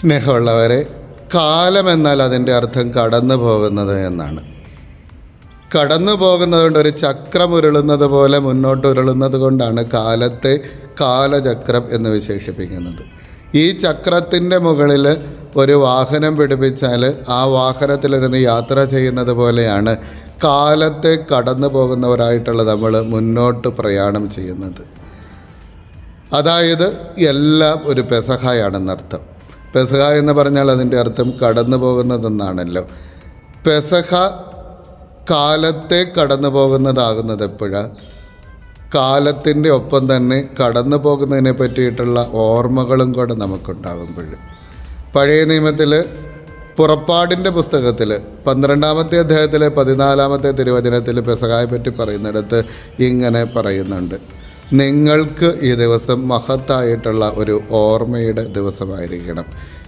സ്നേഹമുള്ളവരെ കാലമെന്നാൽ അതിന്റെ അർത്ഥം കടന്നു പോകുന്നത് എന്നാണ്. കടന്നു പോകുന്നത് കൊണ്ട് ഒരു ചക്രം ഉരുളുന്നത് പോലെ മുന്നോട്ട് ഉരുളുന്നത് കൊണ്ടാണ് കാലത്തെ കാലചക്രം എന്ന് വിശേഷിപ്പിക്കുന്നത്. ഈ ചക്രത്തിന്റെ മുകളിൽ ഒരു വാഹനം പിടിപ്പിച്ചാൽ ആ വാഹനത്തിലിരുന്ന് യാത്ര ചെയ്യുന്നത് പോലെയാണ് കാലത്തെ കടന്നു പോകുന്നവരായിട്ടുള്ള നമ്മൾ മുന്നോട്ട് പ്രയാണം ചെയ്യുന്നത്. അതായത് എല്ലാം ഒരു പെസഹായാണെന്നർത്ഥം പെസഹ എന്ന് പറഞ്ഞാൽ അതിന്റെ അർത്ഥം കടന്നു പോകുന്നതെന്നാണല്ലോ. പെസഹ കാലത്തെ കടന്നു പോകുന്നതാകുന്നത് എപ്പോഴാണ് കാലത്തിന്റെ ഒപ്പം തന്നെ കടന്നു പോകുന്നതിനെ പറ്റിയിട്ടുള്ള ഓർമ്മകളും കൂടെ നമുക്കുണ്ടാകുമ്പോൾ. പഴയ നിയമത്തിൽ പുറപ്പാടിന്റെ പുസ്തകത്തിൽ പന്ത്രണ്ടാമത്തെ അധ്യായത്തിലെ പതിനാലാമത്തെ തിരുവചനത്തിൽ പെസഹായെ പറ്റി പറയുന്നിടത്ത് ഇങ്ങനെ പറയുന്നുണ്ട്. നിങ്ങൾക്ക് ഈ ദിവസം മഹത്തായിട്ടുള്ള ഒരു ഓർമ്മയുടെ ദിവസമായിരിക്കണം.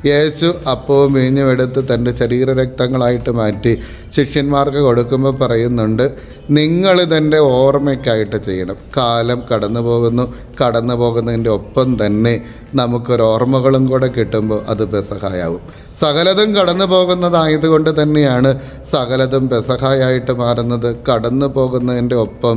യേശു അപ്പവും വീഞ്ഞും എടുത്ത് തന്റെ ശരീരരക്തങ്ങളായിട്ട് മാറ്റി ശിഷ്യന്മാർക്ക് കൊടുക്കുമ്പോൾ പറയുന്നുണ്ട് നിങ്ങൾ നിങ്ങളിതെന്റെ ഓർമ്മയ്ക്കായിട്ട് ചെയ്യണം. കാലം കടന്നു പോകുന്നു കടന്നു പോകുന്നതിന്റെ ഒപ്പം തന്നെ നമുക്കൊരു ഓർമ്മകളും കൂടെ കിട്ടുമ്പോൾ അത് പെസഹായാവും സകലതും കടന്നു പോകുന്നതായതുകൊണ്ട് തന്നെയാണ് സകലതും പെസഹായായിട്ട് മാറുന്നത്. കടന്നു പോകുന്നതിന്റെ ഒപ്പം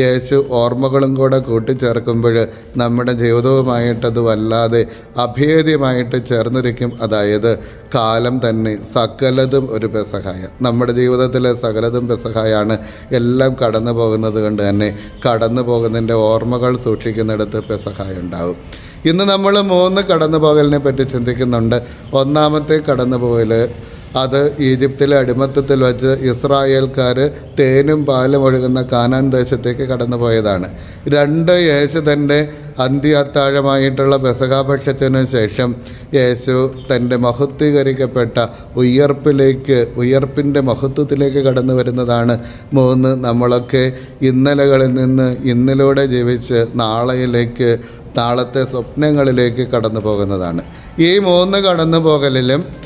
യേശു ഓർമ്മകളും കൂടെ കൂട്ടിച്ചേർക്കുമ്പോൾ നമ്മുടെ ജീവിതവുമായിട്ടത് വല്ലാതെ അഭേദ്യമായിട്ട് ചേർന്നിരിക്കും. അതായത് കാലം തന്നെ സകലതും ഒരു പെസഹായ. നമ്മുടെ ജീവിതത്തിലെ സകലതും പെസഹായാണ് എല്ലാം കടന്നു പോകുന്നത് കൊണ്ട് തന്നെ കടന്നു പോകുന്നതിന്റെ ഓർമ്മകൾ സൂക്ഷിക്കുന്നിടത്ത് പെസഹായ ഉണ്ടാവും. ഇന്ന് നമ്മൾ മൂന്ന് കടന്നു പോകലിനെ പറ്റി ചിന്തിക്കുന്നുണ്ട്. ഒന്നാമത്തെ കടന്നു പോകൽ അത് ഈജിപ്തിലെ അടിമത്തത്തിൽ വച്ച് ഇസ്രായേൽക്കാർ തേനും പാലും ഒഴുകുന്ന കാനാൻ ദേശത്തേക്ക് കടന്നുപോയതാണ്. രണ്ട് യേശു തന്റെ അന്ത്യ അത്താഴമായിട്ടുള്ള ബസകാപക്ഷത്തിനു ശേഷം യേശു തന്റെ മഹത്വീകരിക്കപ്പെട്ട ഉയർപ്പിലേക്ക് ഉയർപ്പിന്റെ മഹത്വത്തിലേക്ക് കടന്നു വരുന്നതാണ്. മൂന്ന് നമ്മളൊക്കെ ഇന്നലകളിൽ നിന്ന് ഇന്നിലൂടെ ജീവിച്ച് നാളെയിലേക്ക് നാളത്തെ സ്വപ്നങ്ങളിലേക്ക് കടന്നു പോകുന്നതാണ്. ഈ മൂന്ന് കടന്നു പോകലിലും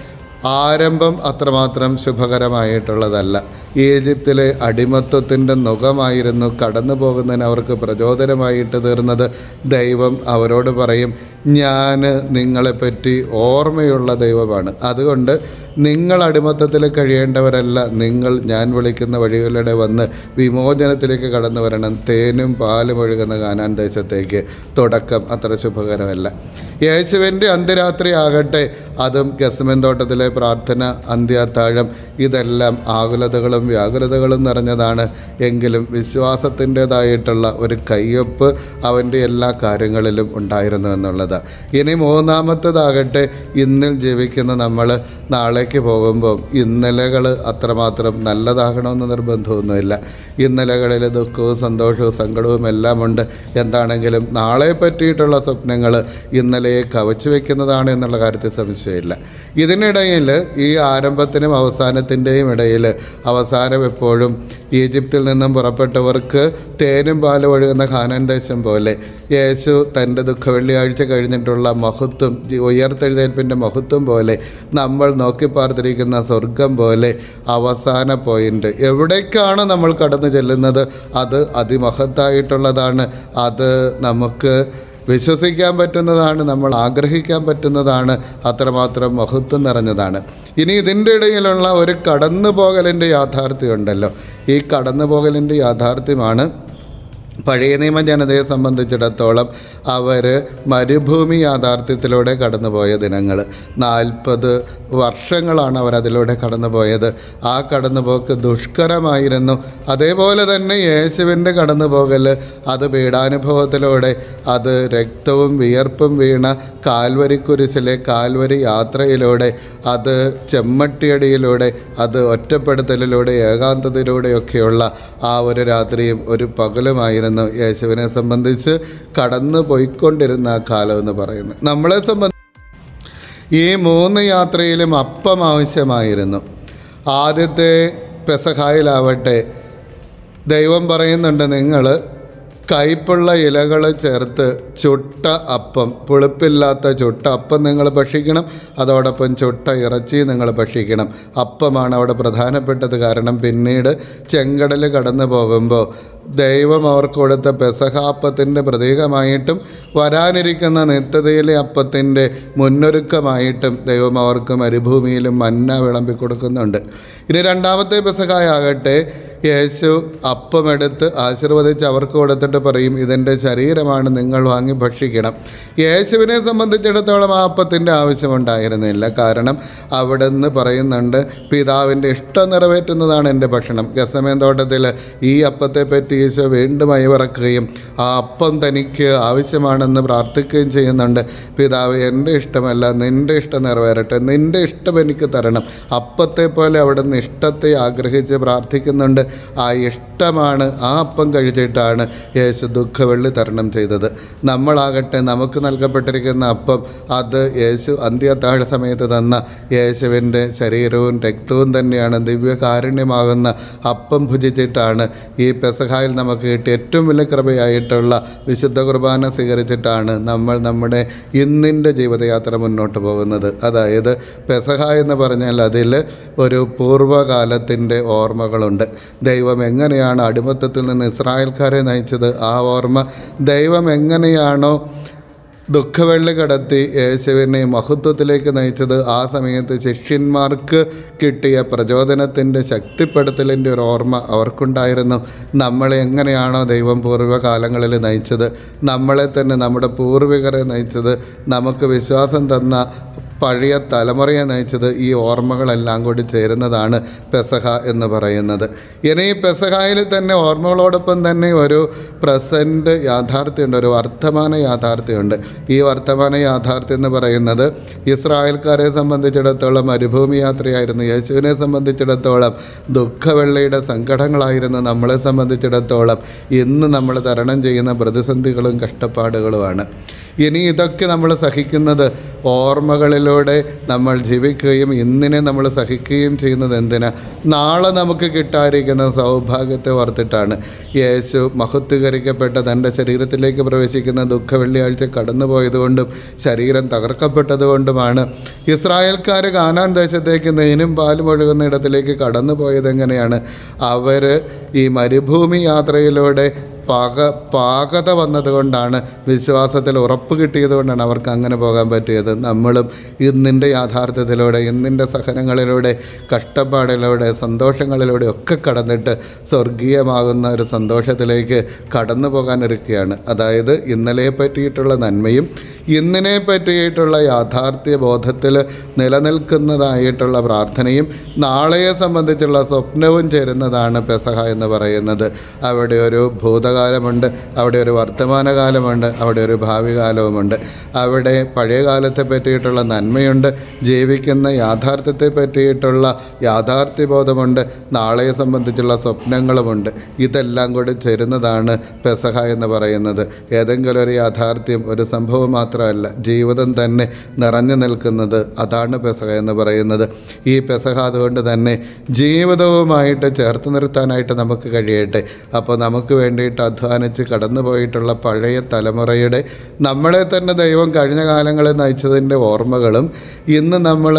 ആരംഭം അത്രമാത്രം ശുഭകരമായിട്ടുള്ളതല്ല. ഈജിപ്തിലെ അടിമത്വത്തിന്റെ നുഖമായിരുന്നു കടന്നു പോകുന്നതിന് അവർക്ക് പ്രചോദനമായിട്ട് തീർന്നത്. ദൈവം അവരോട് പറയും ഞാൻ നിങ്ങളെപ്പറ്റി ഓർമ്മയുള്ള ദൈവമാണ്. അതുകൊണ്ട് നിങ്ങൾ അടിമത്തത്തിൽ കഴിയേണ്ടവരല്ല. നിങ്ങൾ ഞാൻ വിളിക്കുന്ന വഴികളിലൂടെ വന്ന് വിമോചനത്തിലേക്ക് കടന്നു വരണം. തേനും പാലും ഒഴുകുന്ന കാനാൻ ദേശത്തേക്ക്. തുടക്കം അത്ര ശുഭകരമല്ല. യേശുവിന്റെ അന്ത്യരാത്രി ആകട്ടെ. അതും ഗസ്മൻ തോട്ടത്തിലെ പ്രാർത്ഥന അന്ത്യാത്താഴം ഇതെല്ലാം ആകുലതകളും വ്യാകുലതകളും നിറഞ്ഞതാണ്. എങ്കിലും വിശ്വാസത്തിന്റെതായിട്ടുള്ള ഒരു കയ്യൊപ്പ് അവന്റെ എല്ലാ കാര്യങ്ങളിലും ഉണ്ടായിരുന്നു എന്നുള്ളത്. ഇനി മൂന്നാമത്തതാകട്ടെ ഇന്നിൽ ജീവിക്കുന്ന നമ്മൾ നാളേക്ക് പോകുമ്പോൾ ഇന്നലകൾ അത്രമാത്രം നല്ലതാകണമെന്ന് നിർബന്ധമൊന്നുമില്ല. ഇന്നലകളിൽ ദുഃഖവും സന്തോഷവും സങ്കടവും എല്ലാം ഉണ്ട് എന്താണെങ്കിലും നാളെ പറ്റിയിട്ടുള്ള സ്വപ്നങ്ങൾ ഇന്നലെയെ കവച്ചു വയ്ക്കുന്നതാണ് എന്നുള്ള കാര്യത്തിൽ സംശയമില്ല. ഇതിനിടയിൽ ഈ ആരംഭത്തിനും അവസാനത്തിന്റെയും ഇടയിൽ അവസാനം എപ്പോഴും ഈജിപ്തിൽ നിന്നും പുറപ്പെട്ടവർക്ക് തേനും പാലും ഒഴുകുന്ന ഖാനാൻ ദേശം പോലെ. യേശു തന്റെ ദുഃഖ വെള്ളിയാഴ്ച കഴിഞ്ഞിട്ടുള്ള മഹത്വം ഉയർത്തെഴുതേൽപ്പിന്റെ മഹത്വം പോലെ നമ്മൾ നോക്കി പാർത്തിരിക്കുന്ന സ്വർഗം പോലെ അവസാന പോയിന്റ്. എവിടേക്കാണ് നമ്മൾ കടന്നു ചെല്ലുന്നത്? അത് അതിമഹത്തായിട്ടുള്ളതാണ്. അത് നമുക്ക് വിശ്വസിക്കാൻ പറ്റുന്നതാണ് നമ്മൾ ആഗ്രഹിക്കാൻ പറ്റുന്നതാണ് അത്രമാത്രം മഹത്വം നിറഞ്ഞതാണ്. ഇനി ഇതിന്റെ ഇടയിലുള്ള ഒരു കടന്നു പോകലിന്റെ യാഥാർത്ഥ്യമുണ്ടല്ലോ. ഈ കടന്നു പോകലിന്റെ യാഥാർത്ഥ്യമാണ് പഴയ നിയമ ജനതയെ സംബന്ധിച്ചിടത്തോളം അവർ മരുഭൂമി യാഥാർത്ഥ്യത്തിലൂടെ കടന്നുപോയ ദിനങ്ങൾ നാൽപ്പത് വർഷങ്ങളാണ് അവർ അതിലൂടെ കടന്നുപോയത്. ആ കടന്നുപോക്ക് ദുഷ്കരമായിരുന്നു. അതേപോലെ തന്നെ യേശുവിന്റെ കടന്നുപോകൽ അത് പീഡാനുഭവത്തിലൂടെ അത് രക്തവും വിയർപ്പും വീണ കാൽവരിക്കുരിശിലെ കാൽവരി യാത്രയിലൂടെ അത് ചെമ്മട്ടിയടിയിലൂടെ അത് ഒറ്റപ്പെടുത്തലിലൂടെ ഏകാന്തതയിലൂടെയൊക്കെയുള്ള ആ ഒരു രാത്രിയും ഒരു പകലുമായിരുന്നു. യേശുവിനെ സംബന്ധിച്ച് കടന്നു പോയിക്കൊണ്ടിരുന്ന ആ കാലം എന്ന് പറയുന്നത് നമ്മളെ സംബന്ധിച്ച് ഈ മൂന്ന് യാത്രയിലും അപ്പം ആവശ്യമായിരുന്നു. ആദ്യത്തെ പെസഹായിലാവട്ടെ. ദൈവം പറയുന്നുണ്ട് നിങ്ങൾ കയ്പുള്ള ഇലകൾ ചേർത്ത് ചുട്ട അപ്പം പുളിപ്പില്ലാത്ത ചുട്ട അപ്പം നിങ്ങൾ ഭക്ഷിക്കണം. അതോടൊപ്പം ചുട്ട ഇറച്ചി നിങ്ങൾ ഭക്ഷിക്കണം. അപ്പമാണ് അവിടെ പ്രധാനപ്പെട്ടത് കാരണം പിന്നീട് ചെങ്കടൽ കടന്നു പോകുമ്പോൾ ദൈവം അവർക്ക് കൊടുത്ത പെസഹാപ്പത്തിന്റെ പ്രതീകമായിട്ടും വരാനിരിക്കുന്ന നിത്യതയിലെ അപ്പത്തിന്റെ മുന്നൊരുക്കമായിട്ടും ദൈവം അവർക്ക് മരുഭൂമിയിലും മന്ന വിളമ്പി കൊടുക്കുന്നുണ്ട് ഇനി രണ്ടാമത്തെ പെസഹായാകട്ടെ യേശു അപ്പമെടുത്ത് ആശീർവദിച്ച് അവർക്ക് കൊടുത്തിട്ട് പറയും ഇതെന്റെ ശരീരമാണ് നിങ്ങൾ വാങ്ങി ഭക്ഷിക്കണം. യേശുവിനെ സംബന്ധിച്ചിടത്തോളം ആ അപ്പത്തിന്റെ ആവശ്യമുണ്ടായിരുന്നില്ല കാരണം അവിടെ നിന്ന് പറയുന്നുണ്ട് പിതാവിന്റെ ഇഷ്ടം നിറവേറ്റുന്നതാണ് എന്റെ ഭക്ഷണം. ഗസമേൻ തോട്ടത്തിൽ ഈ അപ്പത്തെ പറ്റി ഈശോ വീണ്ടും അയവിറക്കുകയും ആ അപ്പം തനിക്ക് ആവശ്യമാണെന്ന് പ്രാർത്ഥിക്കുകയും ചെയ്യുന്നുണ്ട്. പിതാവ് എന്റെ ഇഷ്ടമല്ല നിന്റെ ഇഷ്ടം നിറവേറട്ടെ. നിന്റെ ഇഷ്ടം എനിക്ക് തരണം. അപ്പത്തെ പോലെ അവിടെ നിന്ന് ഇഷ്ടത്തെ ആഗ്രഹിച്ച് പ്രാർത്ഥിക്കുന്നുണ്ട്. ആ ഇഷ്ടമാണ് ആ അപ്പം കഴിച്ചിട്ടാണ് യേശു ദുഃഖവെള്ളി തരണം ചെയ്തത്. നമ്മളാകട്ടെ നമുക്ക് നൽകപ്പെട്ടിരിക്കുന്ന അപ്പം അത് യേശു അന്ത്യത്താഴ സമയത്ത് തന്ന യേശുവിന്റെ ശരീരവും രക്തവും തന്നെയാണ് ദിവ്യകാരുണ്യമാകുന്ന അപ്പം ഭുജിച്ചിട്ടാണ് ഈ പെസഹായിൽ നമുക്ക് കിട്ടിയ ഏറ്റവും വലിയ കൃപയായിട്ടുള്ള വിശുദ്ധ കുർബാന സ്വീകരിച്ചിട്ടാണ് നമ്മൾ നമ്മുടെ ഇന്നിന്റെ ജീവിതയാത്ര മുന്നോട്ട് പോകുന്നത്. അതായത് പെസഹ എന്ന് പറഞ്ഞാൽ അതിൽ ഒരു പൂർവകാലത്തിന്റെ ഓർമ്മകളുണ്ട്. ദൈവം എങ്ങനെയാണ് അടിമത്തത്തിൽ നിന്ന് ഇസ്രായേൽക്കാരെ നയിച്ചത്? ആ ഓർമ്മ ദൈവം എങ്ങനെയാണോ ദുഃഖവെള്ളി കടത്തി യേശുവിനെ മഹത്വത്തിലേക്ക് നയിച്ചത്? ആ സമയത്ത് ശിഷ്യന്മാർക്ക് കിട്ടിയ പ്രചോദനത്തിന്റെ ശക്തിപ്പെടുത്തലിന്റെ ഒരു ഓർമ്മ അവർക്കുണ്ടായിരുന്നു. നമ്മളെ എങ്ങനെയാണോ ദൈവം പൂർവകാലങ്ങളിൽ നയിച്ചത്? നമ്മളെ തന്നെ നമ്മുടെ പൂർവികരെ നയിച്ചത്? നമുക്ക് വിശ്വാസം തന്ന പഴയ തലമുറയെ നയിച്ചത് ഈ ഓർമ്മകളെല്ലാം കൂടി ചേരുന്നതാണ് പെസഹ എന്ന് പറയുന്നത്. ഇനി ഈ പെസഹായിൽ തന്നെ ഓർമ്മകളോടൊപ്പം തന്നെ ഒരു പ്രസന്റ് യാഥാർത്ഥ്യമുണ്ട് ഒരു വർത്തമാന യാഥാർത്ഥ്യമുണ്ട്. ഈ വർത്തമാന യാഥാർത്ഥ്യം എന്ന് പറയുന്നത് ഇസ്രായേൽക്കാരെ സംബന്ധിച്ചിടത്തോളം മരുഭൂമി യാത്രയായിരുന്നു. യേശുവിനെ സംബന്ധിച്ചിടത്തോളം ദുഃഖവെള്ളയുടെ സങ്കടങ്ങളായിരുന്നു നമ്മളെ സംബന്ധിച്ചിടത്തോളം. ഇന്ന് നമ്മൾ തരണം ചെയ്യുന്ന പ്രതിസന്ധികളും കഷ്ടപ്പാടുകളുമാണ്. ഇനി ഇതൊക്കെ നമ്മൾ സഹിക്കുന്നത് ഓർമ്മകളിലൂടെ നമ്മൾ ജീവിക്കുകയും ഇന്നിനെ നമ്മൾ സഹിക്കുകയും ചെയ്യുന്നത് എന്തിനാ? നാളെ നമുക്ക് കിട്ടാതിരിക്കുന്ന സൗഭാഗ്യത്തെ ഓർത്തിട്ടാണ് യേശു മഹത്വീകരിക്കപ്പെട്ട തന്റെ ശരീരത്തിലേക്ക് പ്രവേശിക്കുന്ന ദുഃഖ വെള്ളിയാഴ്ച കടന്നുപോയതുകൊണ്ടും ശരീരം തകർക്കപ്പെട്ടതുകൊണ്ടുമാണ്. ഇസ്രായേൽക്കാർ കാനാൻ ദേശത്തേക്ക് നെയ്നും പാലും ഒഴുകുന്ന ഇടത്തിലേക്ക് കടന്നുപോയത് എങ്ങനെയാണ് അവർ ഈ മരുഭൂമി യാത്രയിലൂടെ പാക പാകത വന്നതുകൊണ്ടാണ് വിശ്വാസത്തിൽ ഉറപ്പ് കിട്ടിയത് കൊണ്ടാണ് അവർക്ക് അങ്ങനെ പോകാൻ പറ്റിയത്. നമ്മളും ഇന്നിന്റെ യാഥാർത്ഥ്യത്തിലൂടെ ഇന്നിന്റെ സഹനങ്ങളിലൂടെ കഷ്ടപ്പാടിലൂടെ സന്തോഷങ്ങളിലൂടെ ഒക്കെ കടന്നിട്ട് സ്വർഗീയമാകുന്ന ഒരു സന്തോഷത്തിലേക്ക് കടന്നു പോകാനൊരുക്കുകയാണ് അതായത് ഇന്നലെ പറ്റിയിട്ടുള്ള നന്മയും ഇന്നിനെ പറ്റിയിട്ടുള്ള യാഥാർത്ഥ്യ ബോധത്തിൽ നിലനിൽക്കുന്നതായിട്ടുള്ള പ്രാർത്ഥനയും നാളെയെ സംബന്ധിച്ചുള്ള സ്വപ്നവും ചേരുന്നതാണ് പെസഹ എന്ന് പറയുന്നത്. അവിടെ ഒരു ഭൂതകാലമുണ്ട് അവിടെ ഒരു വർത്തമാനകാലമുണ്ട് അവിടെ ഒരു ഭാവി കാലവുമുണ്ട് അവിടെ പഴയ കാലത്തെ പറ്റിയിട്ടുള്ള നന്മയുണ്ട് ജീവിക്കുന്ന യാഥാർത്ഥ്യത്തെ പറ്റിയിട്ടുള്ള യാഥാർത്ഥ്യബോധമുണ്ട് നാളെയെ സംബന്ധിച്ചുള്ള സ്വപ്നങ്ങളുമുണ്ട്. ഇതെല്ലാം കൂടി ചേരുന്നതാണ് പെസഹ എന്ന് പറയുന്നത്. ഏതെങ്കിലും ഒരു യാഥാർത്ഥ്യം ഒരു സംഭവം മാത്രമല്ല ജീവിതം തന്നെ നിറഞ്ഞു നിൽക്കുന്നത് അതാണ് പെസഹ എന്ന് പറയുന്നത്. ഈ പെസഹ അതുകൊണ്ട് തന്നെ ജീവിതവുമായിട്ട് ചേർത്ത് നിർത്താനായിട്ട് നമുക്ക് കഴിയട്ടെ. അപ്പോൾ നമുക്ക് വേണ്ടിയിട്ട് അധ്വാനിച്ച് കടന്നു പോയിട്ടുള്ള പഴയ തലമുറയുടെ നമ്മളെ തന്നെ ദൈവം കഴിഞ്ഞ കാലങ്ങളിൽ നയിച്ചതിന്റെ ഓർമ്മകളും ഇന്ന് നമ്മൾ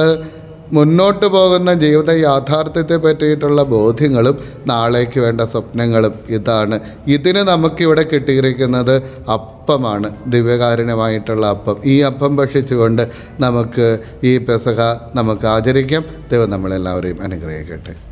മുന്നോട്ട് പോകുന്ന ജീവിത യാഥാർത്ഥ്യത്തെ പറ്റിയിട്ടുള്ള ബോധ്യങ്ങളും നാളേക്ക് വേണ്ട സ്വപ്നങ്ങളും ഇതാണ്. ഇതിന് നമുക്കിവിടെ കിട്ടിയിരിക്കുന്നത് അപ്പമാണ്. ദിവ്യകാരുണ്യമായിട്ടുള്ള അപ്പം. ഈ അപ്പം ഭക്ഷിച്ചുകൊണ്ട് നമുക്ക് ഈ പെസഹ നമുക്ക് ആചരിക്കാം. ദൈവം നമ്മളെല്ലാവരെയും അനുഗ്രഹിക്കട്ടെ.